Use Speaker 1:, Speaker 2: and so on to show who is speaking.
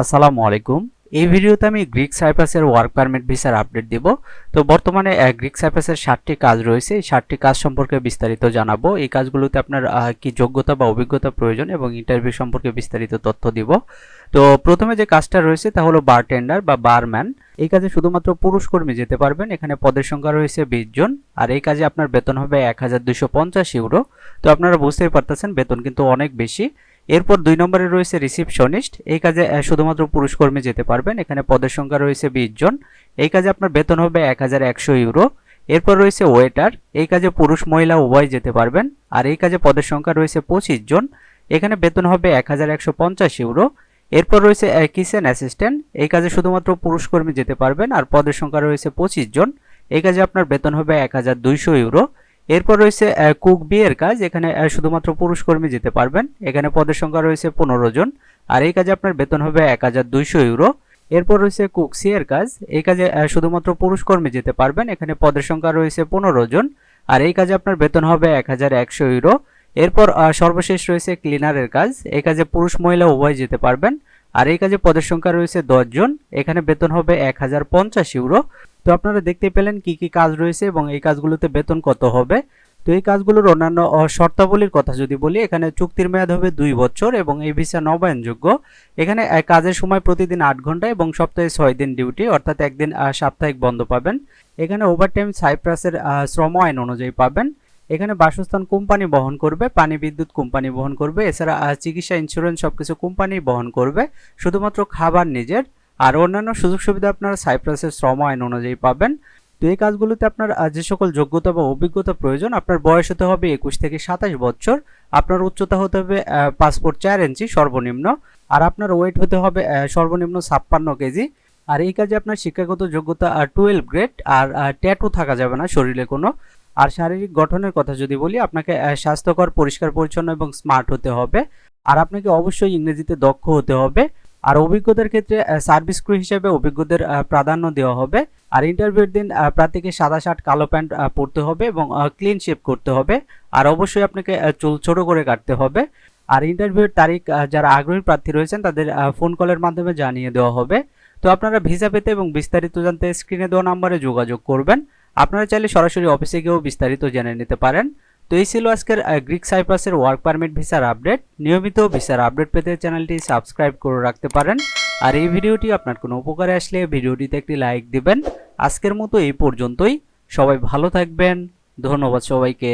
Speaker 1: আসসালামু আলাইকুম। এই ভিডিওতে আমি গ্রিক সাইপ্রাসের ওয়ার্ক পারমিট ভিসার আপডেট দিব। তো বর্তমানে গ্রিক সাইপ্রাসের ষাটটি কাজ রয়েছে। এই ষাটটি কাজ সম্পর্কে বিস্তারিত জানাব। এই কাজগুলোতে আপনার কি যোগ্যতা বা অভিজ্ঞতা প্রয়োজন এবং ইন্টারভিউ সম্পর্কে বিস্তারিত তথ্য দিব। তো প্রথমে যে কাজটা রয়েছে তা হলো বারটেন্ডার বা বারম্যান। এই কাজে শুধুমাত্র পুরুষ কর্মী যেতে পারবেন। এখানে পদের সংখ্যা রয়েছে বিশ জন। আর এই কাজে আপনার বেতন হবে এক হাজার দুশো পঞ্চাশ ইউরো। তো আপনারা বুঝতেই পারতেছেন, বেতন কিন্তু অনেক বেশি। এরপর দুই নম্বরে রয়েছে রিসিপশনিস্ট। এই কাজে শুধুমাত্র পুরুষ কর্মী যেতে পারবেন। এখানে পদের সংখ্যা রয়েছে বিশ জন। এই কাজে আপনার বেতন হবে এক হাজার একশো ইউরো। এরপর রয়েছে ওয়েটার। এই কাজে পুরুষ, মহিলা, উভয় যেতে পারবেন। আর এই কাজে পদের সংখ্যা রয়েছে পঁচিশ জন। এখানে বেতন হবে এক হাজার একশো পঞ্চাশ ইউরো। এরপর রয়েছে কিচেন অ্যাসিস্ট্যান্ট। এই কাজে শুধুমাত্র পুরুষ কর্মী যেতে পারবেন। আর পদের সংখ্যা রয়েছে পঁচিশ জন। এই কাজে আপনার বেতন হবে এক হাজার দুইশো ইউরো। এরপর রয়েছে কুক বিয়ের কাজ, এখানে শুধুমাত্র পুরুষ কর্মী যেতে পারবেন। এখানে পদের সংখ্যা রয়েছে পনেরো জন। আর এই কাজে আপনার বেতন হবে এক হাজার দুইশো ইউরো। এরপর রয়েছে কুক সিয়ের কাজ। এই কাজে শুধুমাত্র পুরুষ কর্মী যেতে পারবেন। এখানে পদের সংখ্যা রয়েছে পনেরো জন। আর এই কাজে আপনার বেতন হবে এক হাজার একশো ইউরো। এরপর সর্বশেষ রয়েছে ক্লিনারের কাজ। এই কাজে পুরুষ মহিলা উভয় যেতে পারবেন। আর এই কাজে পদের সংখ্যা রয়েছে দশ জন। এখানে বেতন হবে এক হাজার পঞ্চাশ ইউরো। তো আপনারা দেখতে পেলেন কি কি কাজ রয়েছে এবং এই কাজগুলোতে বেতন কত হবে। তো এই কাজগুলোর অন্যান্য শর্তাবলীর কথা যদি বলি, এখানে চুক্তির মেয়াদ হবে দুই বছর এবং এই ভিসা নবায়নযোগ্য। এখানে কাজের সময় প্রতিদিন আট ঘণ্টা এবং সপ্তাহে ছয় দিন ডিউটি, অর্থাৎ একদিন সাপ্তাহিক বন্ধ পাবেন। এখানে ওভারটাইম সাইপ্রাসের শ্রম আইন অনুযায়ী পাবেন। এখানে বাসস্থান কোম্পানি বহন করবে, পানি বিদ্যুৎ কোম্পানি বহন করবে, এছাড়া চিকিৎসা ইন্স্যুরেন্স সব কিছু কোম্পানি বহন করবে। শুধুমাত্র খাবার নিজের। আর অন্যান্য সুযোগ সুবিধা আপনারা সাইপ্রাসের শ্রম আইন অনুযায়ী পাবেন। তো এই কাজগুলোতে আপনার যে সকল যোগ্যতা বা অভিজ্ঞতা প্রয়োজন, আপনার বয়স হতে হবে একুশ থেকে সাতাশ বছর, আপনার উচ্চতা হতে হবে পাসপোর্ট চার ইঞ্চি সর্বনিম্ন, আর আপনার ওয়েট হতে হবে সর্বনিম্ন ছাপ্পান্ন কেজি। আর এই কাজে আপনার শিক্ষাগত যোগ্যতা টুয়েলভ গ্রেড আর ট্যাটু থাকা যাবে না শরীরে কোনো। আর শারীরিক গঠনের কথা যদি বলি, আপনাকে স্বাস্থ্যকর, পরিষ্কার, পরিচ্ছন্ন এবং স্মার্ট হতে হবে। আর আপনাকে অবশ্যই ইংরেজিতে দক্ষ হতে হবে। আর অভিজ্ঞতার ক্ষেত্রে সার্ভিস ক্রু হিসেবে অভিজ্ঞদের প্রাধান্য দেওয়া হবে। আর ইন্টারভিউর দিন প্রার্থীকে সাদা শার্ট কালো প্যান্ট পরতে হবে এবং ক্লিন শেপ করতে হবে। আর অবশ্যই আপনাকে চুল ছোট করে কাটতে হবে। আর ইন্টারভিউর তারিখ যারা আগ্রহী প্রার্থী রয়েছেন, তাদের ফোন কলের মাধ্যমে জানিয়ে দেওয়া হবে। তো আপনারা ভিসা পেতে এবং বিস্তারিত জানতে স্ক্রিনে দেওয়া নাম্বারে যোগাযোগ করবেন। আপনারা চাইলে সরাসরি অফিসে গিয়েও বিস্তারিত জেনে নিতে পারেন। তো এই ছিল আজকের গ্রিক সাইপ্রাসের ওয়ার্ক পারমিট ভিসার আপডেট নিয়মিত ভিসার আপডেট পেতে চ্যানেলটি সাবস্ক্রাইব করে রাখতে পারেন। আর এই ভিডিওটি আপনার কোনো উপকারে আসলে ভিডিওটিতে একটি লাইক দিবেন। আজকের মতো এই পর্যন্তই। সবাই ভালো থাকবেন। ধন্যবাদ সবাইকে।